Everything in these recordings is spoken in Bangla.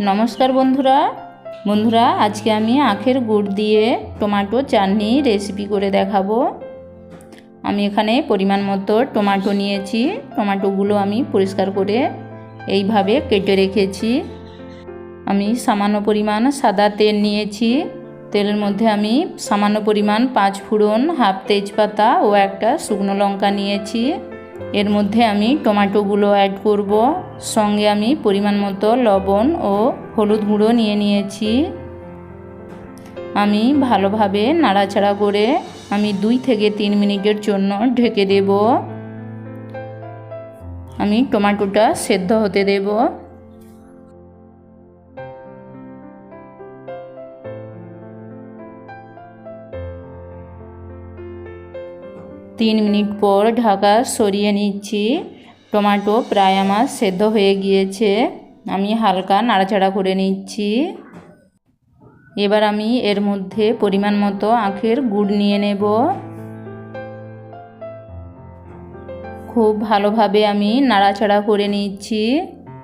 নমস্কার বন্ধুরা। বন্ধুরা, আজকে আমি আখের গুড় দিয়ে টমেটো চাটনি রেসিপি করে দেখাবো। আমি এখানে পরিমাণ মতো টমেটো নিয়েছি। টমেটোগুলো আমি পরিষ্কার করে এইভাবে কেটে রেখেছি। আমি সামান্য পরিমাণ সাদা তেল নিয়েছি। তেলের মধ্যে আমি সামান্য পরিমাণ পাঁচ ফোড়ন হাফ তেজপাতা ও একটা শুকনো লঙ্কা নিয়েছি। এর মধ্যে আমি টমেটোগুলো অ্যাড করব, সঙ্গে আমি পরিমাণ মতো লবণ ও হলুদ গুঁড়ো নিয়ে নিয়েছি। আমি ভালোভাবে নাড়াচাড়া করে আমি দুই থেকে তিন মিনিটের জন্য ঢেকে দেব। আমি টমেটোটা সেদ্ধ হতে দেব। তিন মিনিট পর ঢাকা সরিয়ে নিচ্ছি। টমেটো প্রায় আমার সেদ্ধ হয়ে গিয়েছে। আমি হালকা নাড়াচাড়া করে নিচ্ছি। এবার আমি এর মধ্যে পরিমাণ মতো আখের গুড় নিয়ে নেব। খুব ভালোভাবে আমি নাড়াচাড়া করে নিচ্ছি।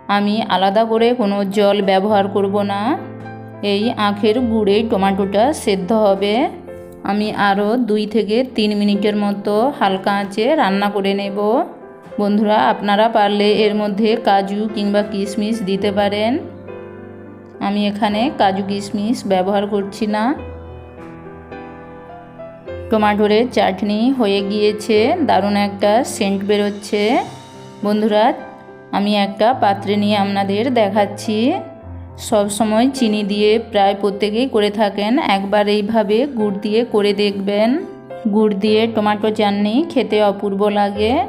আমি আলাদা করে কোনো জল ব্যবহার করব না। এই আখের গুড়ে টমেটোটা সেদ্ধ হবে। আমি আরও দুই থেকে তিন মিনিটের মতো হালকা আঁচে রান্না করে নেব। বন্ধুরা, আপনারা পারলে এর মধ্যে কাজু কিংবা কিশমিশ দিতে পারেন। আমি এখানে কাজু কিশমিশ ব্যবহার করছি না। টমাটোরের চাটনি হয়ে গিয়েছে, দারুণ একটা সেন্ট বেরোচ্ছে। বন্ধুরা, আমি একটা পাত্রে নিয়ে আপনাদের দেখাচ্ছি। সব সময় চিনি দিয়ে প্রায় প্রত্যেকেই করে থাকেন। একবার এইভাবে গুড় দিয়ে করে দেখবেন। গুড় দিয়ে টমাটো চাটনি খেতে অপূর্ব লাগে।